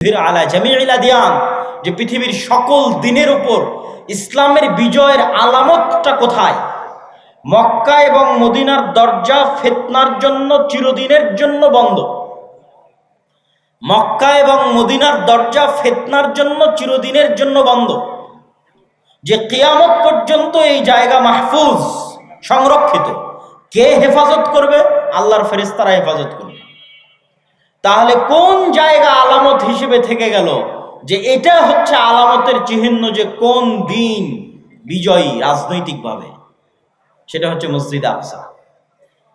আলা যে পৃথিবীর সকল দিনের উপর ইসলামের বিজয়ের আলামতটা কোথায়? মক্কা এবং মদিনার দরজা ফেতনার জন্য, চিরদিনের জন্য বন্ধ। মক্কা এবং মদিনার দরজা ফেতনার জন্য, চিরদিনের জন্য বন্ধ। যে কেয়ামত পর্যন্ত এই জায়গা মাহফুজ, সংরক্ষিত, কে হেফাজত করবে? আল্লাহর ফেরেস্তারা হেফাজত করবে। তাহলে কোন জায়গা আলামত হিসেবে থেকে গেল? যে এটা হচ্ছে আলামতের চিহ্ন যে কোন দিন বিজয়ী রাজনৈতিকভাবে। সেটা হচ্ছে মসজিদ আকসা।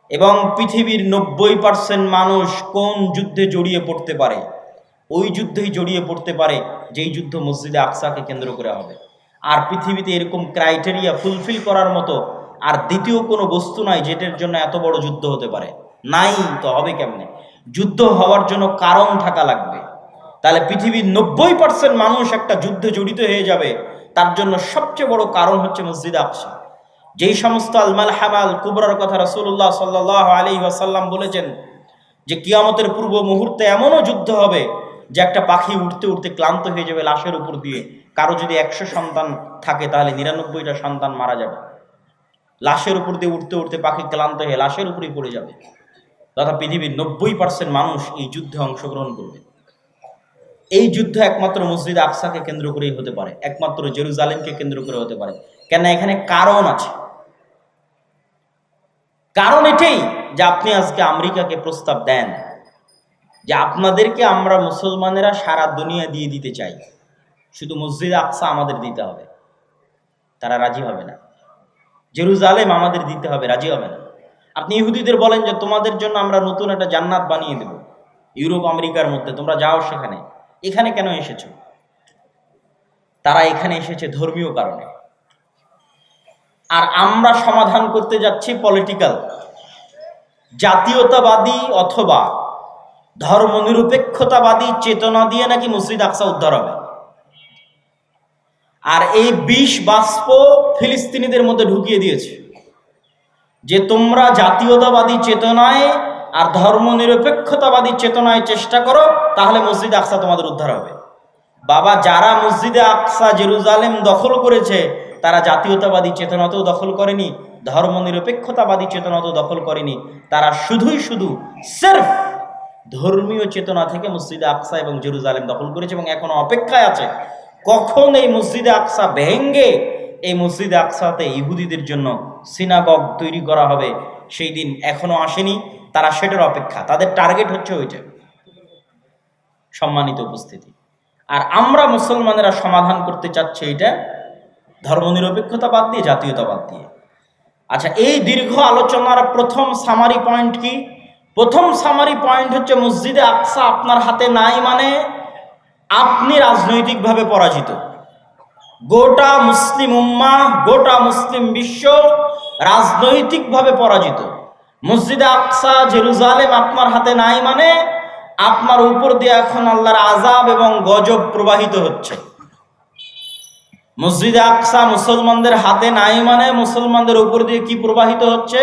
এবং পৃথিবীর নব্বই পার্সেন্ট মানুষ কোন যুদ্ধে জড়িয়ে পড়তে পারে? ওই যুদ্ধেই জড়িয়ে পড়তে পারে যেই যুদ্ধ মসজিদে আকসাকে কেন্দ্র করে হবে। আর পৃথিবীতে এরকম ক্রাইটেরিয়া ফুলফিল করার মতো আর দ্বিতীয় কোনো বস্তু নাই যেটার জন্য এত বড় যুদ্ধ হতে পারে। নাই তো হবে কেমনে? যুদ্ধ হওয়ার জন্য কারণ থাকা লাগবে। তাহলে পৃথিবীর নব্বই পার্সেন্ট মানুষ একটা যুদ্ধে জড়িত হয়ে যাবে, তার জন্য সবচেয়ে বড় কারণ হচ্ছে মসজিদ আকসা। যেই সমস্ত আলমাল হামাল কুবরার কথা রসুল্লাহ সাল্লাহ আলী ওয়াসাল্লাম বলেছেন যে কিয়ামতের পূর্ব মুহূর্তে এমনও যুদ্ধ হবে যে একটা পাখি উঠতে উঠতে ক্লান্ত হয়ে যাবে লাশের উপর দিয়ে। কারও যদি একশো সন্তান থাকে তাহলে নিরানব্বইটা সন্তান মারা যাবে। লাশের উপর দিয়ে উঠতে উঠতে পাখি ক্লান্ত হয়ে লাশের উপরেই পড়ে যাবে। তথা পৃথিবীর নব্বই পার্সেন্ট মানুষ এই যুদ্ধে অংশগ্রহণ করবে। এই যুদ্ধ একমাত্র মসজিদ আকসাকে কেন্দ্র করেই হতে পারে, একমাত্র জেরুজালেমকে কেন্দ্র করে হতে পারে। কেন এখানে কারণ আছে। কারণ এটাই যে আপনি আজকে আমেরিকাকে প্রস্তাব দেন যে আপনাদেরকে আমরা মুসলমানেরা সারা দুনিয়া দিয়ে দিতে চাই। শুধু মসজিদ আকসা আমাদের দিতে হবে। তারা রাজি হবে না। জেরুজালেম আমাদের দিতে হবে, রাজি হবে না। আপনি ইহুদিদের বলেন যে তোমাদের জন্য আমরা নতুন একটা জান্নাত বানিয়ে দেব, ইউরোপ, আমেরিকার মধ্যে, তোমরা যাও সেখানে। এখানে কেন এসেছ? তারা এখানে এসেছে ধর্মীয় কারণে। আর আমরা সমাধান করতে যাচ্ছি পলিটিক্যাল জাতীয়তাবাদী অথবা ধর্মনিরপেক্ষতাবাদী চেতনা দিয়ে নাকি মসজিদ আকসা উদ্ধার হবে। আর এই বিষ বাষ্প ফিলিস্তিনিদের মধ্যে ঢুকিয়ে দিয়েছে। যে তোমরা জাতীয়তাবাদী চেতনায় আর ধর্মনিরপেক্ষতাবাদী চেতনায় চেষ্টা করো, তাহলে মসজিদ আকসা তোমাদের উদ্ধার হবে। বাবা, যারা মসজিদে আকসা জেরুজালেম দখল করেছে, তারা জাতীয়তাবাদী চেতনাতেও দখল করেনি, ধর্মনিরপেক্ষতাবাদী চেতনাতেও দখল করেনি। তারা শুধুই শুধু সেরফ ধর্মীয় চেতনা থেকে মসজিদে আকসা এবং জেরুজালেম দখল করেছে এবং এখনও অপেক্ষায় আছে। কখন এই মসজিদে আকসা ভেঙ্গে এই মসজিদে আকসাতে ইহুদিদের জন্য সিনাগগ তৈরি করা হবে। সেই দিন এখনও আসেনি, তারা সেটার অপেক্ষা। তাদের টার্গেট হচ্ছে ওইটা। সম্মানিত উপস্থিতি। আর আমরা মুসলমানেরা সমাধান করতে চাচ্ছি এটা ধর্মনিরপেক্ষতা বাদ দিয়ে জাতীয়তা বাদ দিয়ে। আচ্ছা এই দীর্ঘ আলোচনার প্রথম সামারি পয়েন্ট কি? প্রথম সামারি পয়েন্ট হচ্ছে মসজিদে আকসা আপনার হাতে নাই মানে আপনি রাজনৈতিকভাবে পরাজিত। গোটা মুসলিম উম্মা, গোটা মুসলিম বিশ্ব রাজনৈতিকভাবে পরাজিত। মসজিদে আকসা, জেরুজালেম আপনার হাতে নাই মানে আপনার উপর দিয়ে এখন আল্লাহর আজাব এবং গজব প্রবাহিত হচ্ছে। মসজিদে আকসা মুসলমানদের হাতে নাই মানে মুসলমানদের উপর দিয়ে কি প্রবাহিত হচ্ছে?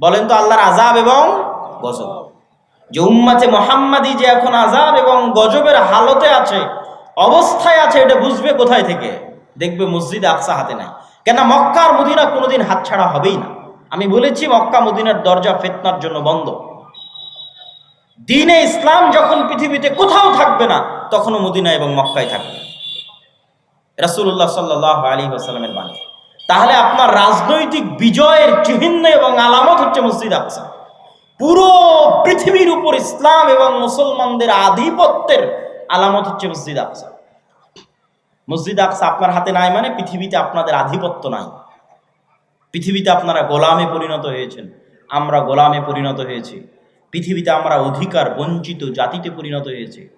বলেন তো, আল্লাহর আজাব এবং গজব। যে উম্মাতে মোহাম্মাদি যে এখন আজাব এবং গজবের হালতে আছে অবস্থায় আছে, এটা বুঝবে কোথায় থেকে? দেখবে মসজিদে আকসা হাতে নাই। কেন মক্কার মদিনা কোনোদিন হাতছাড়া হবেই না। আমি বলেছি, মক্কা মদিনার দরজা ফেতনার জন্য বন্ধ। দিনে ইসলাম যখন পৃথিবীতে কোথাও থাকবে না, তখনও মদিনা এবং মক্কায় থাকবে। রাসুল্লাহ সাল্লাহ আলী আসালামের বাণী। তাহলে আপনার রাজনৈতিক বিজয়ের চিহ্ন এবং আলামত হচ্ছে মসজিদ আকসা। পুরো পৃথিবীর উপর ইসলাম এবং মুসলমানদের আধিপত্যের আলামত হচ্ছে মসজিদ আকসা। মসজিদ আকসা আপনার হাতে নাই মানে পৃথিবীতে আপনাদের আধিপত্য নাই। পৃথিবীতে আপনারা গোলামে পরিণত হয়েছেন, আমরা গোলামে পরিণত হয়েছি। পৃথিবীতে আমরা অধিকার বঞ্চিত জাতিতে পরিণত হয়েছি।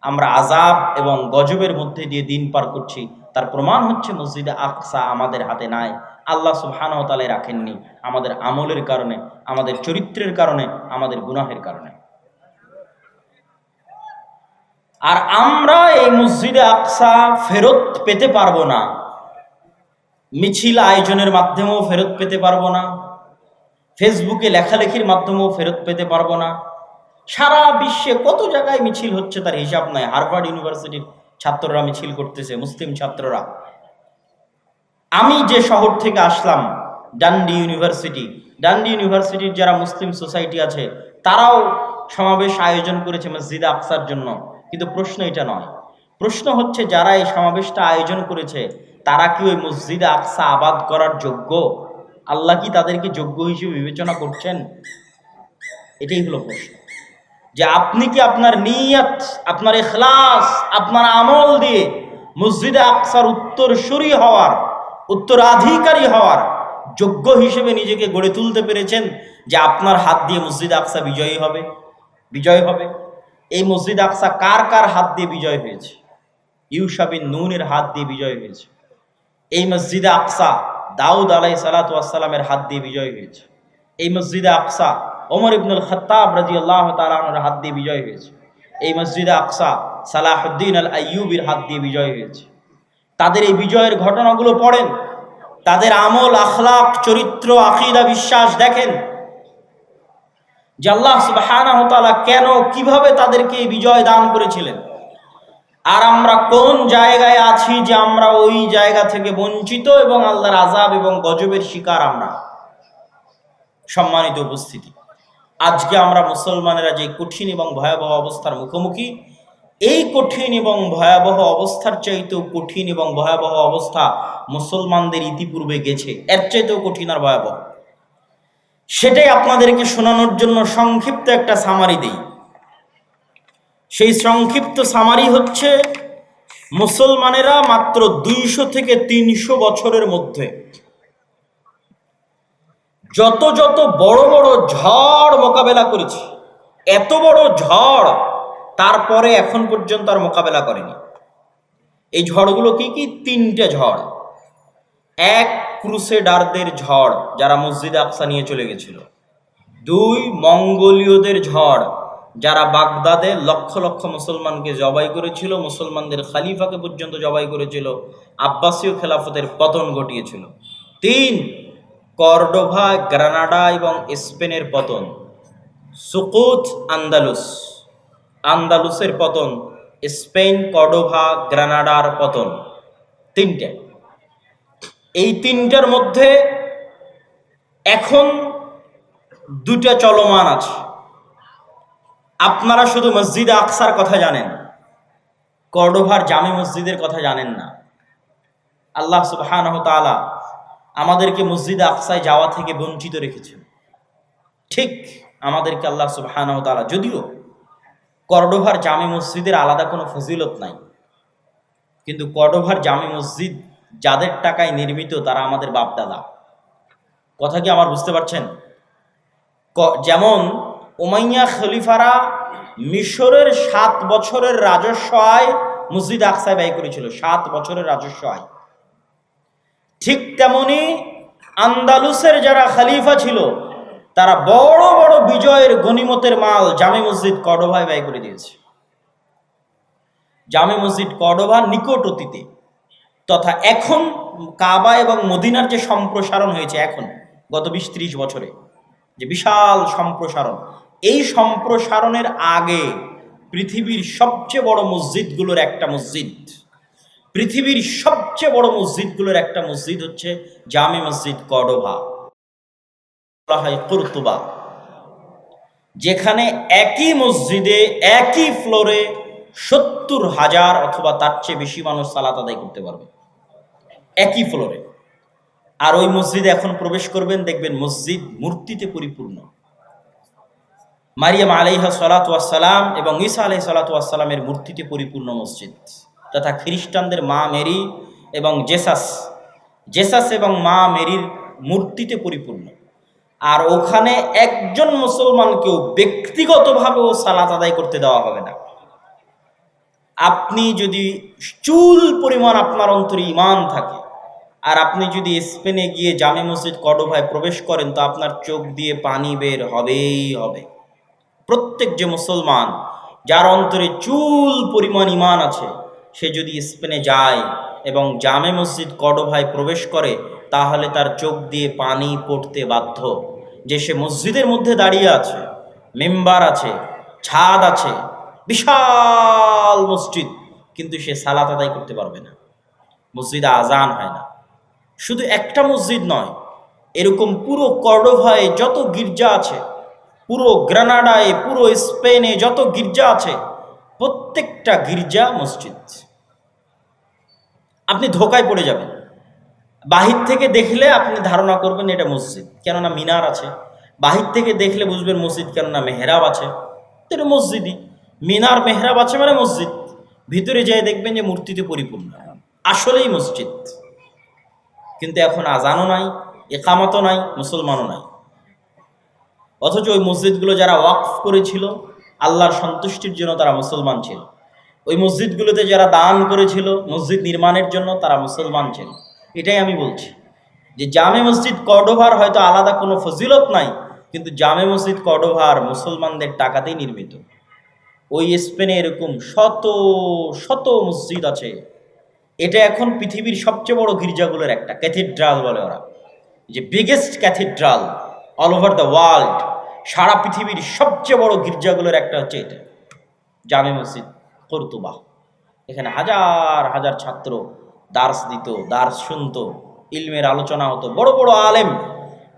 আমরা আজাব এবং গজবের মধ্যে দিয়ে দিন পার করছি, তার প্রমাণ হচ্ছে মসজিদে আকসা আমাদের হাতে নাই। আল্লাহ সুবহানাহু তাআলা রাখেননি। আমাদের আমলের কারণে, আমাদের চরিত্রের কারণে, আমাদের গুনাহের কারণে। আর আমরা এই মসজিদে আকসা ফেরত পেতে পারব না। মিছিল আয়োজনের মাধ্যমেও ফেরত পেতে পারব না। ফেসবুকে লেখালেখির মাধ্যমেও ফেরত পেতে পারব না। সারা বিশ্বে কত জায়গায় মিছিল হচ্ছে তার হিসাব নাই। হার্ভার্ড ইউনিভার্সিটির ছাত্ররা মিছিল করতেছে, মুসলিম ছাত্ররা। আমি যে শহর থেকে আসলাম, ডান্ডি ইউনিভার্সিটি, ডান্ডি ইউনিভার্সিটির যারা মুসলিম সোসাইটি আছে, তারাও সমাবেশ আয়োজন করেছে মসজিদে আকসার জন্য। কিন্তু প্রশ্ন এটা নয়। প্রশ্ন হচ্ছে, যারা এই সমাবেশটা আয়োজন করেছে, তারা কি ওই মসজিদে আকসা আবাদ করার যোগ্য? আল্লাহ কি তাদেরকে যোগ্য হিসেবে বিবেচনা করছেন? এটাই হলো প্রশ্ন। যে আপনি কি আপনার নিয়ত, আপনার এখলাস আপনার আমল দিয়ে মসজিদে আকসার উত্তরসূরি হওয়ার, উত্তরাধিকারী হওয়ার যোগ্য হিসেবে নিজেকে গড়ে তুলতে পেরেছেন যে আপনার হাত দিয়ে মসজিদ আকসা বিজয়ী হবে? বিজয় হবে? এই মসজিদ আকসা কার কার হাত দিয়ে বিজয় হয়েছে? ইউসাবিন নুনের হাত দিয়ে বিজয় হয়েছে। এই মসজিদে আকসা দাউদ আলাই সালাতামের হাত দিয়ে বিজয় হয়েছে। এই মসজিদে আকসা ওমর ইবনুল খত্তাব রাজি আল্লাহ তালানোর হাত দিয়ে বিজয় হয়েছে। এই মসজিদে আকসা সালাহুদ্দিন আল আইয়ুবির হাত দিয়ে বিজয় হয়েছে। তাদের এই বিজয়ের ঘটনাগুলো পড়েন। তাদের আমল, আখলাক, চরিত্র, আকিদা, বিশ্বাস দেখেন। যে আল্লাহ সুবহানাহু ওয়া কেন, কীভাবে তাদেরকে বিজয় দান করেছিলেন? আর আমরা কোন জায়গায় আছি যে আমরা ওই জায়গা থেকে বঞ্চিত এবং আল্লাহর আজাব এবং গজবের শিকার আমরা? সম্মানিত উপস্থিতি, আজকে আমরা মুসলমানেরা যে কঠিন এবং ভয়াবহ অবস্থার মুখোমুখি, এই কঠিন এবং ভয়াবহ অবস্থার চাইতেও কঠিন এবং ভয়াবহ অবস্থা মুসলমানদের ইতিপূর্বে গেছে। এর চাইতেও কঠিন আর ভয়াবহ। সেটাই আপনাদেরকে শোনানোর জন্য সংক্ষিপ্ত একটা সামারি দেই। সেই সংক্ষিপ্ত সামারি হচ্ছে, মুসলমানেরা মাত্র দুইশো থেকে তিনশো বছরের মধ্যে যত যত বড় বড় ঝড় মোকাবেলা করেছে, এত বড় ঝড় তারপরে এখন পর্যন্ত আর মোকাবেলা করেনি। এই ঝড়গুলো কি কি? তিনটে ঝড়। এক ক্রুসেডারদের ঝড় যারা মসজিদ আকসা নিয়ে চলে গেছিল। দুই মঙ্গোলীয়দের ঝড় যারা বাগদাদে লক্ষ লক্ষ মুসলমানকে জবাই করেছিল, মুসলমানদের খালিফাকে পর্যন্ত জবাই করেছিল, আব্বাসীয় খেলাফতের পতন ঘটিয়েছিল। তিন কর্ডোভা, গ্রানাডা এবং স্পেনের পতন। সুকুত, আন্দালুস। আন্দালুসের পতন, স্পেন, কর্ডোভা, গ্রানাডার পতন। তিনটে। এই তিনটার মধ্যে এখন দুটা চলমান আছে। আপনারা শুধু মসজিদ আকসার কথা জানেন, কর্ডোভার জামে মসজিদের কথা জানেন না। আল্লাহ সুবহানাহু আমাদেরকে মসজিদ আকসায় যাওয়া থেকে বঞ্চিত রেখেছেন। ঠিক আমাদেরকে আল্লাহ সুবহানাহু যদিও কর্ডোভার জামে মসজিদের আলাদা কোনো ফজিলত নাই, কিন্তু কর্ডোভার জামে মসজিদ যাদের টাকায় নির্মিত তারা আমাদের বাপদাদা। কথা কি আমার বুঝতে পারছেন? যেমন ওমাইয়া খলিফারা মিশরের সাত বছরের রাজস্ব আয় মসজিদ আকসায় ব্যয় করেছিল, সাত বছরের রাজস্ব আয়। ঠিক তেমনি আন্দালুসের যারা খালিফা ছিল, তারা বড় বড় বিজয়ের গনিমতের মাল জামে মসজিদ কডোভায় ব্যয় করে দিয়েছে। জামে মসজিদ কডোভা নিকট অতীতে। তথা এখন কাবা এবং মদিনার যে সম্প্রসারণ হয়েছে এখন, গত বিশ ত্রিশ বছরে, যে বিশাল সম্প্রসারণ, এই সম্প্রসারণের আগে পৃথিবীর সবচেয়ে বড় মসজিদগুলোর একটা মসজিদ। পৃথিবীর সবচেয়ে বড় মসজিদগুলোর একটা মসজিদ হচ্ছে জামে মসজিদ কডোভা। বলা হয় কুরতুবা। যেখানে একই মসজিদে, একই ফ্লোরে সত্তর হাজার অথবা তার চেয়ে বেশি মানুষ সালাত আদায় করতে পারবে। একই ফ্লোরে। আর ওই মসজিদে এখন প্রবেশ করবেন, দেখবেন মসজিদ মূর্তিতে পরিপূর্ণ। মারিয়াম আলাইহা সালাতাম এবং ঈসা আলাই সালাতামের মূর্তিতে পরিপূর্ণ মসজিদ। তথা খ্রিস্টানদের মা মেরি এবং জেসাস। জেসাস এবং মা মেরির মূর্তিতে পরিপূর্ণ। আর ওখানে একজন মুসলমানকেও ব্যক্তিগতভাবেও সালাত আদায় করতে দেওয়া হবে না। আপনি যদি চুল পরিমাণ আপনার অন্তরে ইমান থাকে, আর আপনি যদি স্পেনে গিয়ে জামে মসজিদ কডোভায় প্রবেশ করেন, তো আপনার চোখ দিয়ে পানি বের হবেই হবে। প্রত্যেক যে মুসলমান যার অন্তরে চুল পরিমাণ ইমান আছে, সে যদি স্পেনে যায় এবং জামে মসজিদ কডোভায় প্রবেশ করে, তাহলে তার চোখ দিয়ে পানি পড়তে বাধ্য। যে সে মসজিদের মধ্যে দাঁড়িয়ে আছে, মেম্বার আছে, ছাদ আছে বিশাল মসজিদ, কিন্তু সে সালাত আদায় করতে পারবে না। মসজিদে আজান হয় না। শুধু একটা মসজিদ নয়, এরকম পুরো কর্ডোভায় যত গির্জা আছে, পুরো গ্রানাডায়, পুরো স্পেনে যত গির্জা আছে, প্রত্যেকটা গির্জা মসজিদ। আপনি ধোকায় পড়ে যাবেন। বাহির থেকে দেখলে আপনি ধারণা করবেন এটা মসজিদ, কেননা মিনার আছে। বাহির থেকে দেখলে বুঝবেন মসজিদ কেননা মেহরাব আছে। তো এটা মসজিদই। মিনার মেহরাব আছে মানে মসজিদ। ভিতরে যেয়ে দেখবেন যে মূর্তিতে পরিপূর্ণ। আসলেই মসজিদ। কিন্তু এখন আজানও নাই, একামতও নাই, মুসলমানও নাই। অথচ ওই মসজিদগুলো যারা ওয়াকফ করেছিল, আল্লাহর সন্তুষ্টির জন্য তারা মুসলমান ছিল। ওই মসজিদগুলোতে যারা দান করেছিল, মসজিদ নির্মাণের জন্য তারা মুসলমান ছিল। এটাই আমি বলছি। যে জামে মসজিদ কর্ডোভার হয়তো আলাদা কোনো ফজিলত নাই, কিন্তু জামে মসজিদ কর্ডোভার মুসলমানদের টাকাতেই নির্মিত। ওই স্পেনে এরকম শত শত মসজিদ আছে। এটা এখন পৃথিবীর সবচেয়ে বড় গির্জাগুলোর একটা, ক্যাথিড্রাল বলে ওরা। যে biggest cathedral all over the world সারা পৃথিবীর সবচেয়ে বড় গির্জাগুলোর একটা হচ্ছে এটা। জামে মসজিদ, কর্তুবা। এখানে হাজার হাজার ছাত্র, দার্স দিত, দার্স শুনত, ইলমের আলোচনা হতো, বড় বড় আলেম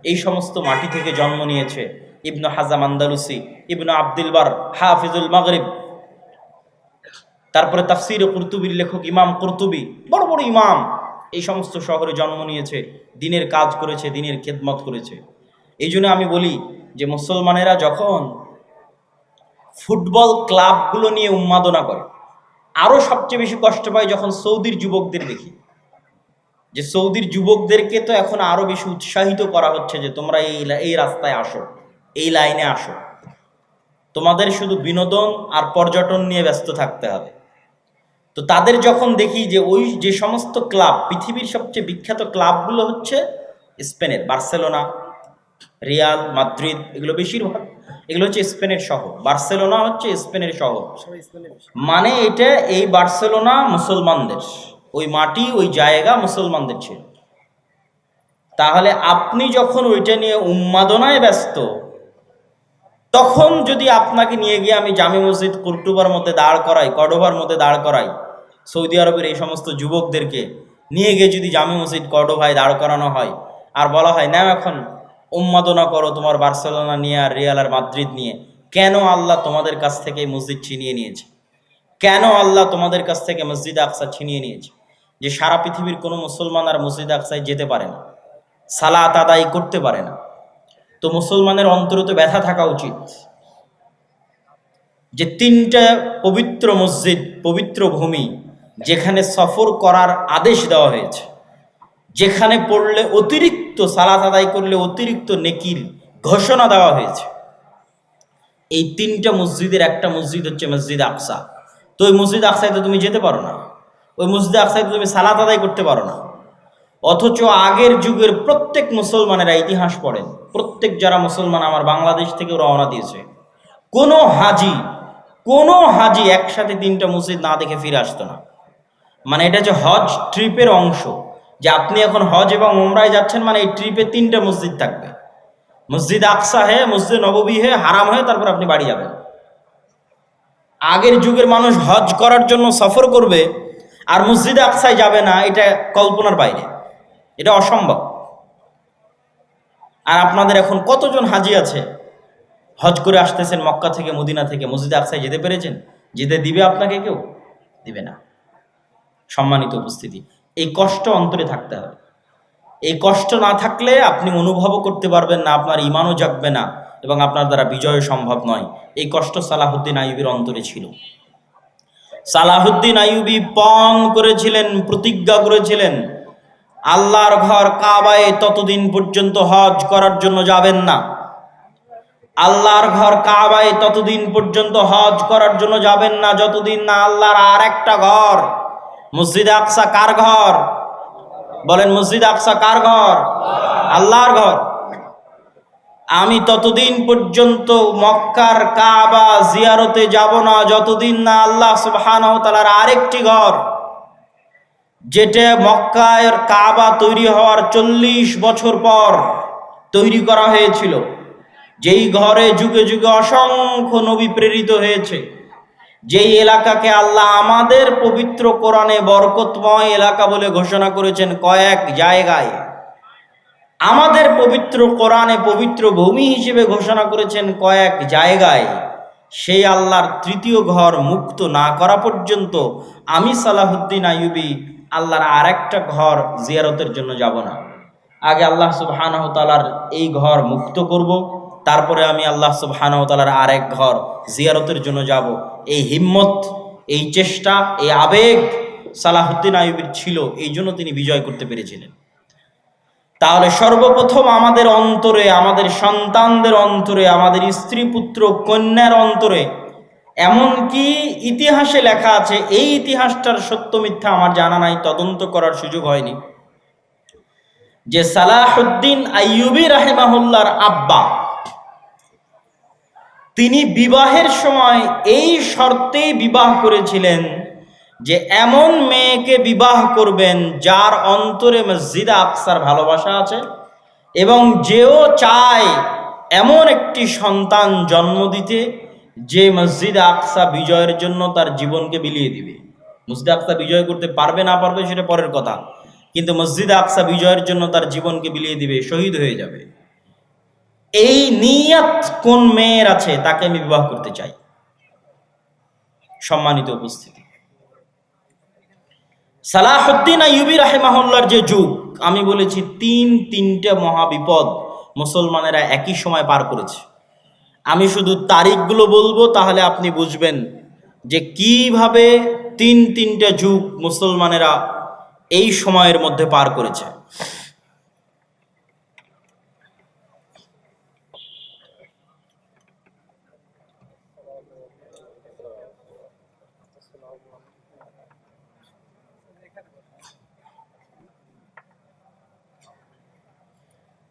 এই সমস্ত মাটি থেকে জন্ম নিয়েছে। ইবনু হাজাম আন্দালুসি, ইবনু আব্দুলবার হাফিজুল মাগরিব। তারপরে তাফসির কুরতুবির লেখক ইমাম কুরতুবি, বড় বড় ইমাম। এই সমস্ত শহরে জন্ম নিয়েছে, দিনের কাজ করেছে, দিনের খেদমত করেছে। এই জন্য আমি বলি যে মুসলমানেরা যখন ফুটবল ক্লাবগুলো নিয়ে উন্মাদনা করে আরও সবচেয়ে বেশি কষ্ট পায় যখন সৌদির যুবকদের দেখি। যে সৌদির যুবকদেরকে তো এখন আরও বেশি উৎসাহিত করা হচ্ছে যে তোমরা এই এই রাস্তায় আসো। এই লাইনে আসো। তোমাদের শুধু বিনোদন আর পর্যটন নিয়ে ব্যস্ত থাকতে হবে। তো তাদের যখন দেখি যে ওই যে সমস্ত ক্লাব পৃথিবীর সবচেয়ে বিখ্যাত ক্লাবগুলো হচ্ছে স্পেনের বার্সেলোনা রিয়াল মাদ্রিদ এগুলো বেশিরভাগ এগুলো হচ্ছে স্পেনের শহর। বার্সেলোনা হচ্ছে স্পেনের শহর। মানে এটা এই বার্সেলোনা মুসলমানদের ওই মাটি ওই জায়গা মুসলমানদের ছিল। তাহলে আপনি যখন ওইটা নিয়ে উন্মাদনায় ব্যস্ত তখন যদি আপনাকে নিয়ে গিয়ে আমি জামি মসজিদ কর্টুবার মধ্যে দাঁড় করাই কডোভার মধ্যে দাঁড় করাই, সৌদি আরবের এই সমস্ত যুবকদেরকে নিয়ে গিয়ে যদি জামি মসজিদ কডোভায় দাঁড় করানো হয়, আর বলা হয় না এখন উন্মাদনা করো তোমার বার্সেলোনা নিয়ে আর রিয়াল আর মাদ্রিদ নিয়ে। কেন আল্লাহ তোমাদের কাছ থেকে মসজিদ ছিনিয়ে নিয়েছে? কেন আল্লাহ তোমাদের কাছ থেকে মসজিদ আকসা ছিনিয়ে নিয়েছে? যে সারা পৃথিবীর কোনো মুসলমান আর মসজিদ আকসায় যেতে পারে না, সালাত আদায় করতে পারে না। তো মুসলমানের অন্তরে তো ব্যথা থাকা উচিত। যে তিনটা পবিত্র মসজিদ, পবিত্র ভূমি, যেখানে সফর করার আদেশ দেওয়া হয়েছে, যেখানে পড়লে অতিরিক্ত সালাত আদায় করলে অতিরিক্ত নেকির ঘোষণা দেওয়া হয়েছে। এই তিনটা মসজিদের, একটা মসজিদ হচ্ছে মসজিদ আকসা। তো ওই মসজিদ আকসায় তো তুমি যেতে পারো না। ওই মসজিদ আকসায় তুমি সালাত আদায় করতে পারো না। অথচ আগের যুগের প্রত্যেক মুসলমানেরা ইতিহাস পড়েন। প্রত্যেক যারা মুসলমান আমার বাংলাদেশ থেকে রওনা দিয়েছে। কোনো হাজি কোনো হাজি একসাথে তিনটা মসজিদ না দেখে ফিরে আসতো না। মানে এটা যে হজ ট্রিপের অংশ, যে আপনি এখন হজ এবং উমরায় যাচ্ছেন মানে এই ট্রিপে তিনটা মসজিদ থাকবে। মসজিদ আকসা হে, মসজিদ নববী হে, হারাম হয়ে তারপর আপনি বাড়ি যাবেন। আগের যুগের মানুষ হজ করার জন্য সফর করবে, আর মসজিদে আকসায় যাবে না, এটা কল্পনার বাইরে। এটা অসম্ভব। আর আপনাদের এখন কতজন হাজি আছে? হজ করে আসতেছেন মক্কা থেকে, মদিনা থেকে, মসজিদে আকসায় যেতে পেরেছেন? যেতে দিবে আপনাকে কেউ? দিবে না। সম্মানিত উপস্থিতি, এই কষ্ট অন্তরে থাকতে হবে। এই কষ্ট না থাকলে আপনি অনুভবও করতে পারবেন না, আপনার ইমানও জাগবে না এবং আপনার দ্বারা বিজয় সম্ভব নয়। এই কষ্ট সালাহুদ্দিন আইবির অন্তরে ছিল। সালাহুদ্দিন আইয়ুবি পণ করেছিলেন, প্রতিজ্ঞা করেছিলেন। আল্লাহর ঘর কাবায় ততদিন পর্যন্ত হজ করার জন্য যাবেন না। আল্লাহর ঘর কাবায় ততদিন পর্যন্ত হজ করার জন্য যাবেন না, যতদিন না আল্লাহর আর একটা ঘর। মসজিদ আকসা কার ঘর? বলেন, মসজিদ আকসা কার ঘর? আল্লাহর ঘর। আমি ততদিন পর্যন্ত মক্কার কাবা জিয়ারতে যাব না, যতদিন না আল্লাহ সুবহানাহু ওয়া তাআলার আরেকটি ঘর যেটা মক্কায় কাবা তৈরি হওয়ার চল্লিশ বছর পর তৈরি করা হয়েছিল, যেই ঘরে যুগে যুগে অসংখ্য নবী প্রেরিত হয়েছে। যেই এলাকাকে আল্লাহ আমাদের পবিত্র কোরআনে বরকতময় এলাকা বলে ঘোষণা করেছেন কয়েক জায়গায়, আমাদের পবিত্র কোরআনে পবিত্র ভূমি হিসেবে ঘোষণা করেছেন কয়েক জায়গায়, সেই আল্লাহর তৃতীয় ঘর মুক্ত না করা পর্যন্ত আমি সালাহুদ্দিন আইয়ুবি আল্লাহর আরেকটা ঘর জিয়ারতের জন্য যাব না। আগে আল্লাহ সুবহানাহু তাআলার এই ঘর মুক্ত করব, তারপরে আমি আল্লাহ সুবহানাহু তাআলার আরেক ঘর জিয়ারতের জন্য যাব। এই হিম্মত, এই চেষ্টা, এই আবেগ সালাহুদ্দিন আইয়ুবির ছিল, এই জন্য তিনি বিজয় করতে পেরেছিলেন। তাহলে সর্বপ্রথম আমাদের অন্তরে, আমাদের সন্তানদের অন্তরে, আমাদের স্ত্রী পুত্র কন্যার অন্তরে এমনকি ইতিহাসে লেখা আছে, এই ইতিহাসটার সত্য মিথ্যা আমার জানা নাই, তদন্ত করার সুযোগ হয়নি। যে সালাহুদ্দিন আইয়ুবি রাহেমাহুল্লার আব্বা, তিনি বিবাহের সময় এই শর্তেই বিবাহ করেছিলেন যে এমন মেয়েকে বিবাহ করবেন যার অন্তরে মসজিদা আকসার ভালোবাসা আছে এবং যেও চায় এমন একটি সন্তান জন্ম দিতে। যে মসজিদ আকসা বিজয়ের জন্য তার জীবনকে বিলিয়ে দিবে। মসজিদ আকসা বিজয় করতে পারবে না পারবে সেটা পরের কথা। কিন্তু মসজিদ আকসা বিজয়ের জন্য তার জীবনকে বিলিয়ে দিবে, শহীদ হয়ে যাবে। এই নিয়াত কোন মেয়ের আছে তাকে আমি বিবাহ করতে চাই। সম্মানিত উপস্থিতি। সালাহুদ্দিন আইয়ুবি রাহেমাহুল্লার যে যুগ, আমি বলেছি তিন তিনটে মহাবিপদ মুসলমানেরা একই সময় পার করেছে। আমি শুধু তারিখগুলো বলব, তাহলে আপনি বুঝবেন যে কীভাবে তিন তিনটা যুগ মুসলমানেরা এই সময়ের মধ্যে পার করেছে।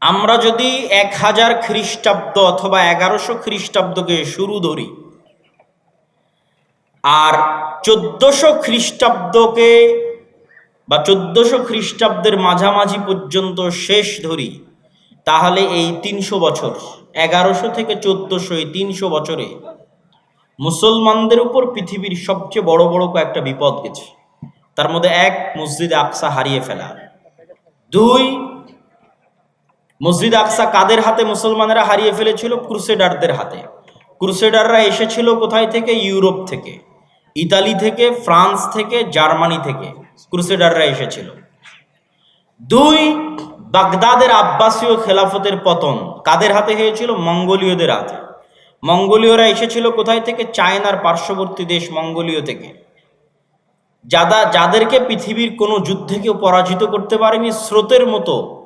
আমরা যদি এক হাজার খ্রিস্টাব্দ অথবা এগারোশো খ্রিস্টাব্দকে শুরু ধরি, আর চোদ্দশো খ্রিস্টাব্দকে বা চোদ্দশো খ্রিস্টাব্দের মাঝামাঝি পর্যন্ত শেষ ধরি, তাহলে এই তিনশো বছর, এগারোশো থেকে চোদ্দশো এই তিনশো বছরে মুসলমানদের উপর পৃথিবীর সবচেয়ে বড় বড় কয়েকটা বিপদ গেছে। তার মধ্যে এক, মসজিদে আকসা হারিয়ে ফেলা। দুই মসজিদ আকসা কাদের হাতে মুসলমানেরা হারিয়ে ফেলেছিল? ক্রুসেডারদের হাতে। ক্রুসেডাররা এসেছিল কোথায় থেকে? ইউরোপ থেকে। ইতালি থেকে, ফ্রান্স থেকে, জার্মানি থেকে ক্রুসেডাররা এসেছিল। দুই বাগদাদের আব্বাসীয় খেলাফতের পতন কাদের হাতে হয়েছিল? মঙ্গোলীয়দের হাতে। মঙ্গোলীয়রা এসেছিল কোথায় থেকে? চায়নার পার্শ্ববর্তী দেশ মঙ্গোলীয় থেকে। যাদা যাদেরকে পৃথিবীর কোনো যুদ্ধে কেউ পরাজিত করতে পারেনি, স্রোতের মতো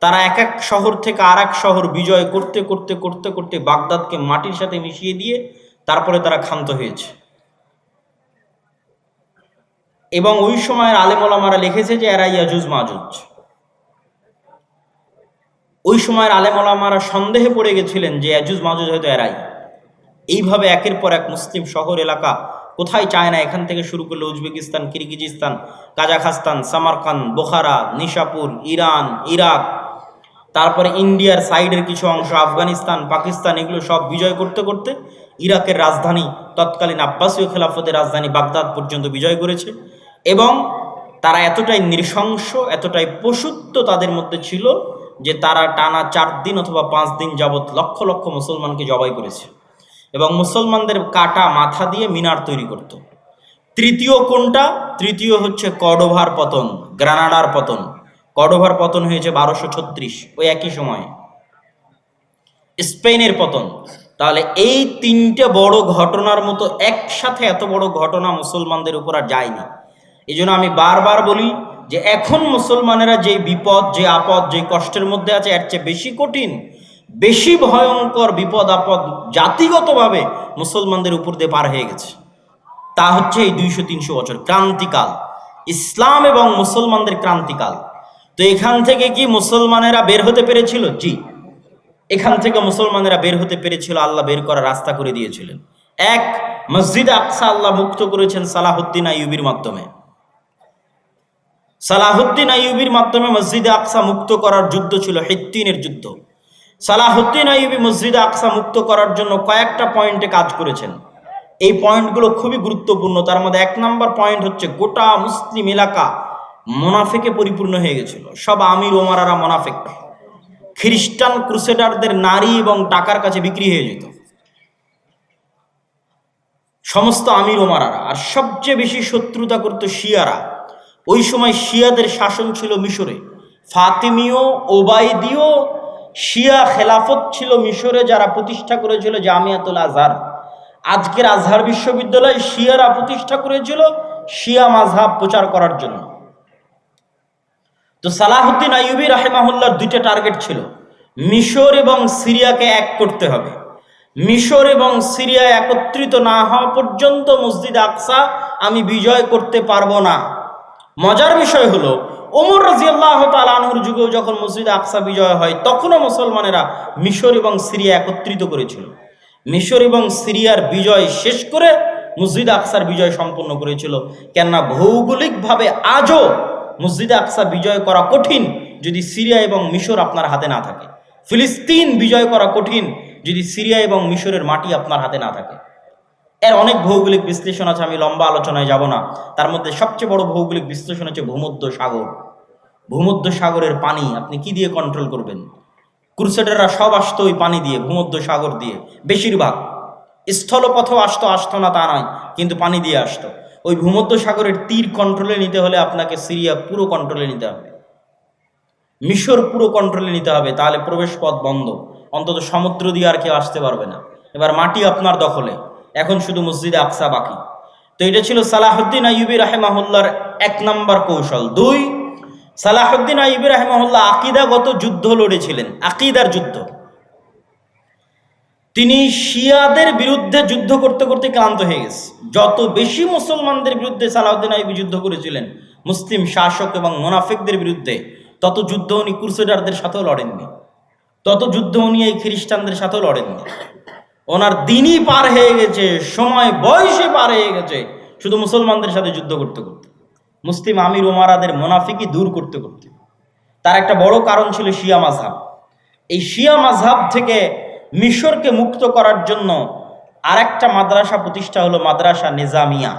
তারা এক এক শহর থেকে আর এক শহর বিজয় করতে করতে করতে করতে বাগদাদকে মাটির সাথে মিশিয়ে দিয়ে তারপরে তারা ক্ষান্ত হয়েছে। এবং ওই সময়ের আলেমলামারা লিখেছে যে এরা ইয়াজুজ মাজুজ। ওই সময়ের আলেমলামারা সন্দেহে পড়ে গেছিলেন যে, ইয়াজুজ মাজুজ হয়তো এরাই। এইভাবে একের পর এক মুসলিম শহর এলাকা কোথায় চায় না এখান থেকে শুরু করলে? Uzbekistan, Kyrgyzstan, Kazakhstan Samarkand Bukhara, Nishapur, Iran, Iraq তারপরে ইন্ডিয়ার সাইডের কিছু অংশ, আফগানিস্তান, পাকিস্তান, এগুলো সব বিজয় করতে করতে ইরাকের রাজধানী তৎকালীন আব্বাসীয় খেলাফতের রাজধানী বাগদাদ পর্যন্ত বিজয় করেছে। এবং তারা এতটাই নৃশংস, এতটাই পশুত্ব তাদের মধ্যে ছিল যে তারা টানা চার দিন অথবা পাঁচ দিন যাবৎ লক্ষ লক্ষ মুসলমানকে জবাই করেছে। এবং মুসলমানদের কাটা মাথা দিয়ে মিনার তৈরি করত। তৃতীয় কোনটা তৃতীয় হচ্ছে কডোভার পতন, গ্রানাডার পতন। কডোভার পতন হয়েছে বারোশো ছত্রিশ, ওই একই সময়ে। স্পেনের পতন। তাহলে এই তিনটে বড় ঘটনার মতো একসাথে এত বড় ঘটনা মুসলমানদের উপর আর যায়নি। এই জন্য আমি বারবার বলি যে এখন মুসলমানেরা যে বিপদ, যে আপদ, যে কষ্টের মধ্যে আছে, এর চেয়ে বেশি কঠিন, বেশি ভয়ঙ্কর বিপদ, আপদ জাতিগতভাবে মুসলমানদের উপর দিয়ে পার হয়ে গেছে। তা হচ্ছে এই দুইশো তিনশো বছর ক্রান্তিকাল। ইসলাম এবং মুসলমানদের ক্রান্তিকাল। তো এখান থেকে কি মুসলমানেরা বের হতে পেরেছিল? জি। এখান থেকে মুসলমানেরা বের হতে পেরেছিল, আল্লাহ বের করার রাস্তা করে দিয়েছিলেন। এক, মসজিদ আকসা আল্লাহ মুক্ত করেছেন সালাহুদ্দিন আইয়ুবির মাধ্যমে। সালাহুদ্দিন আইয়ুবির মাধ্যমে মসজিদে আকসা মুক্ত করার যুদ্ধ ছিল হিত্তিনের যুদ্ধ। সালাহুদ্দিন আইবি মসজিদ আকসা মুক্ত করার জন্য কয়েকটা পয়েন্টে কাজ করেছেন। এই পয়েন্টগুলো খুবই গুরুত্বপূর্ণ। তার মধ্যে এক নম্বর পয়েন্ট হচ্ছে গোটা মুসলিম এলাকা মোনাফেকে পরিপূর্ণ হয়ে গেছিল। সব আমির ওমারারা মোনাফেক খ্রিস্টান ক্রুসেডারদের নারী এবং টাকার কাছে বিক্রি হয়ে যেত। সমস্ত আমির ওমারারা। আর সবচেয়ে বেশি শত্রুতা করত শিয়ারা। ওই সময় শিয়াদের শাসন ছিল মিশরে। ফাতিমীয়, ওবায়দীয়, শিয়া খেলাফত ছিল মিশরে যারা প্রতিষ্ঠা করেছিল জামিয়াতুল আজহার। আজকের আজহার বিশ্ববিদ্যালয় শিয়ারা প্রতিষ্ঠা করেছিল শিয়া মাঝহাব প্রচার করার জন্য। তো সালাহুদ্দিন আইয়ুবী রাহেমাহুল্লার দুইটা টার্গেট ছিল, মিশর এবং সিরিয়াকে এক করতে হবে। মিশর এবং সিরিয়া একত্রিত না হওয়া পর্যন্ত মসজিদ আকসা আমি বিজয় করতে পারব না। মজার বিষয় হলো, ওমর রাজিয়াল্লাহ তালানহুর যুগেও যখন মসজিদ আকসা বিজয় হয়, তখনও মুসলমানেরা মিশর এবং সিরিয়া একত্রিত করেছিল। মিশর এবং সিরিয়ার বিজয় শেষ করে মসজিদ আকসার বিজয় সম্পন্ন করেছিল। কেননা ভৌগোলিকভাবে আজও মসজিদে আকসা বিজয় করা কঠিন যদি সিরিয়া এবং মিশর আপনার হাতে না থাকে। ফিলিস্তিন বিজয় করা কঠিন যদি সিরিয়া এবং মিশরের মাটি আপনার হাতে না থাকে। এর অনেক ভৌগোলিক বিশ্লেষণ আছে, আমি লম্বা আলোচনায় যাব না। তার মধ্যে সবচেয়ে বড় ভৌগোলিক বিশ্লেষণ হচ্ছে ভূমধ্য সাগর। ভূমধ্য সাগরের পানি আপনি কি দিয়ে কন্ট্রোল করবেন? ক্রুসেডাররা সব আসতো ওই পানি দিয়ে, ভূমধ্য সাগর দিয়ে, বেশিরভাগ। স্থলপথেও আসতো আসতো না তা নয়, কিন্তু পানি দিয়ে আসতো। ওই ভূমধ্য সাগরের তীর কন্ট্রোলে নিতে হলে আপনাকে সিরিয়া পুরো কন্ট্রোলে নিতে হবে। মিশর পুরো কন্ট্রোলে নিতে হবে, তাহলে প্রবেশ পথ বন্ধ। অন্তত সমুদ্র দিয়ে আর কেউ আসতে পারবে না। এবার মাটি আপনার দখলে, এখন শুধু মসজিদে আকসা বাকি। তো এটা ছিল সালাহুদ্দিন আইবি রাহেমাহুল্লার এক নম্বর কৌশল। দুই, সালাহুদ্দিন আইবি রাহেমাহুল্লাহ আকিদাগত যুদ্ধ লড়েছিলেন, আকিদার যুদ্ধ। তিনি শিয়াদের বিরুদ্ধে যুদ্ধ করতে করতে ক্লান্ত হয়ে গেছে। যত বেশি মুসলমানদের বিরুদ্ধে সালাউদ্দিন আইবি যুদ্ধ করেছিলেন, মুসলিম শাসক এবং মোনাফিকদের বিরুদ্ধে, তত যুদ্ধ উনি ক্রুসেডারদের সাথেও লড়েননি। তত যুদ্ধ উনি এই খ্রিস্টানদের সাথেও লড়েননি। ওনার দিনই পার হয়ে গেছে, সময় বয়সে পার হয়ে গেছে, শুধু মুসলমানদের সাথে যুদ্ধ করতে করতে। মুসলিম আমির ওমারাদের মোনাফিকই দূর করতে করতে। তার একটা বড় কারণ ছিল শিয়া মাঝহাব। এই শিয়া মাঝহাব থেকে মিশরকে মুক্ত করার জন্য আরেকটা মাদ্রাসা প্রতিষ্ঠা হলো মাদ্রাসা নিজামিয়া।